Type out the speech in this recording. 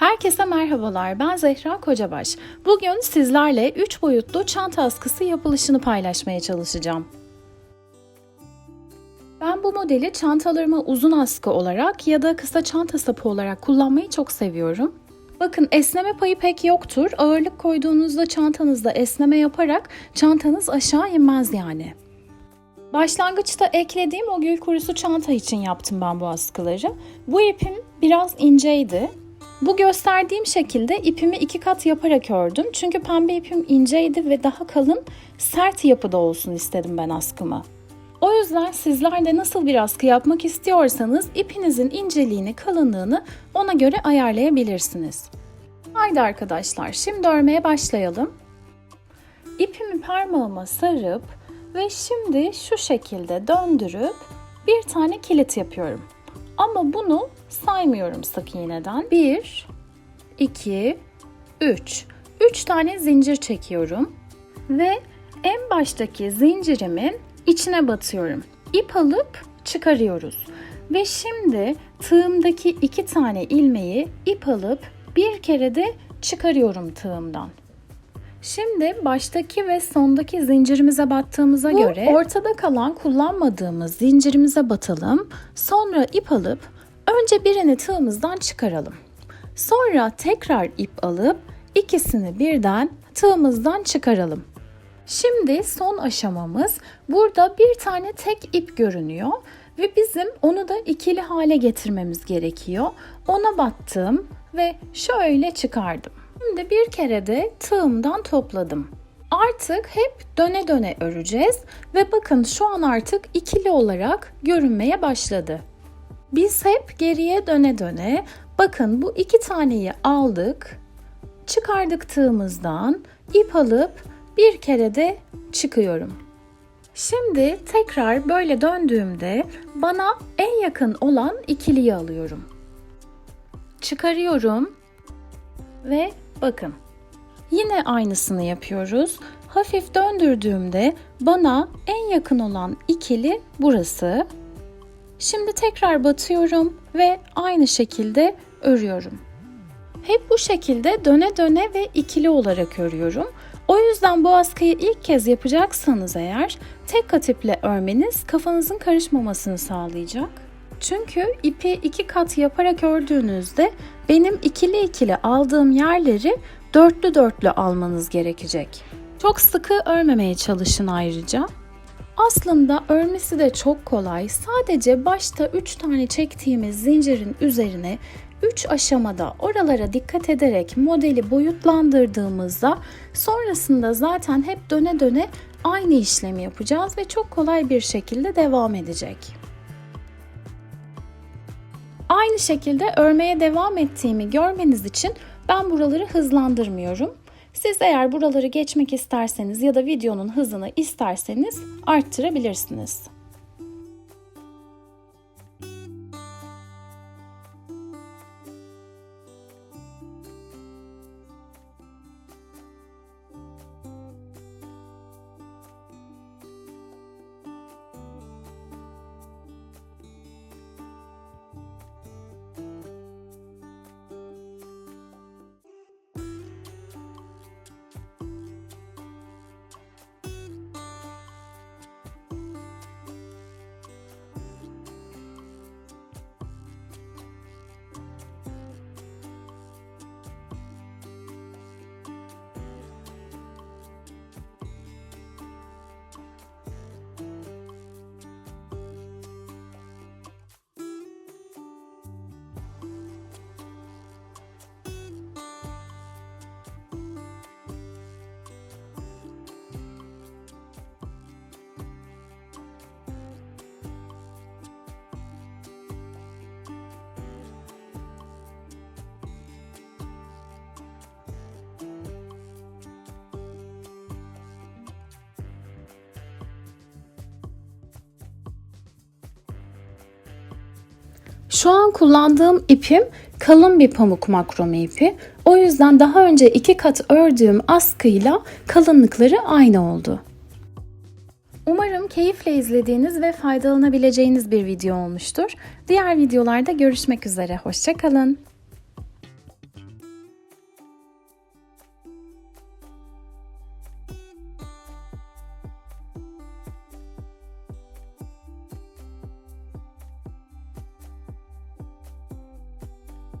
Herkese merhabalar. Ben Zehra Kocabaş. Bugün sizlerle 3 boyutlu çanta askısı yapılışını paylaşmaya çalışacağım. Ben bu modeli çantalarıma uzun askı olarak ya da kısa çanta sapı olarak kullanmayı çok seviyorum. Bakın esneme payı pek yoktur. Ağırlık koyduğunuzda çantanızda esneme yaparak çantanız aşağı inmez yani. Başlangıçta eklediğim o gül kurusu çanta için yaptım ben bu askıları. Bu ipim biraz inceydi. Bu gösterdiğim şekilde ipimi iki kat yaparak ördüm. Çünkü pembe ipim inceydi ve daha kalın, sert yapıda olsun istedim ben askımı. O yüzden sizler de nasıl bir askı yapmak istiyorsanız ipinizin inceliğini, kalınlığını ona göre ayarlayabilirsiniz. Haydi arkadaşlar, şimdi örmeye başlayalım. İpimi parmağıma sarıp ve şimdi şu şekilde döndürüp bir tane kilit yapıyorum. Ama bunu saymıyorum sık iğneden. 1, 2, 3. 3 tane zincir çekiyorum. Ve en baştaki zincirimin içine batıyorum. İp alıp çıkarıyoruz. Ve şimdi tığımdaki iki tane ilmeği ip alıp bir kere de çıkarıyorum tığımdan. Şimdi baştaki ve sondaki zincirimize battığımıza Bu göre ortada kalan kullanmadığımız zincirimize batalım. Sonra ip alıp önce birini tığımızdan çıkaralım. Sonra tekrar ip alıp ikisini birden tığımızdan çıkaralım. Şimdi son aşamamız burada bir tane tek ip görünüyor ve bizim onu da ikili hale getirmemiz gerekiyor. Ona battım ve şöyle çıkardım. Şimdi bir kere de tığımdan topladım. Artık hep döne döne öreceğiz ve bakın şu an artık ikili olarak görünmeye başladı. Biz hep geriye döne döne bakın bu iki taneyi aldık, çıkardık tığımızdan, ip alıp bir kere de çıkıyorum. Şimdi tekrar böyle döndüğümde bana en yakın olan ikiliyi alıyorum. Çıkarıyorum ve bakın. Yine aynısını yapıyoruz. Hafif döndürdüğümde bana en yakın olan ikili burası. Şimdi tekrar batıyorum ve aynı şekilde örüyorum. Hep bu şekilde döne döne ve ikili olarak örüyorum. O yüzden bu askıyı ilk kez yapacaksanız eğer tek kat iple örmeniz kafanızın karışmamasını sağlayacak. Çünkü ipi iki kat yaparak ördüğünüzde benim ikili ikili aldığım yerleri dörtlü dörtlü almanız gerekecek. Çok sıkı örmemeye çalışın ayrıca. Aslında örmesi de çok kolay. Sadece başta 3 tane çektiğimiz zincirin üzerine 3 aşamada oralara dikkat ederek modeli boyutlandırdığımızda sonrasında zaten hep döne döne aynı işlemi yapacağız ve çok kolay bir şekilde devam edecek. Aynı şekilde örmeye devam ettiğimi görmeniz için ben buraları hızlandırmıyorum. Siz eğer buraları geçmek isterseniz ya da videonun hızını isterseniz arttırabilirsiniz. Şu an kullandığım ipim kalın bir pamuk makrome ipi. O yüzden daha önce iki kat ördüğüm askıyla kalınlıkları aynı oldu. Umarım keyifle izlediğiniz ve faydalanabileceğiniz bir video olmuştur. Diğer videolarda görüşmek üzere. Hoşçakalın.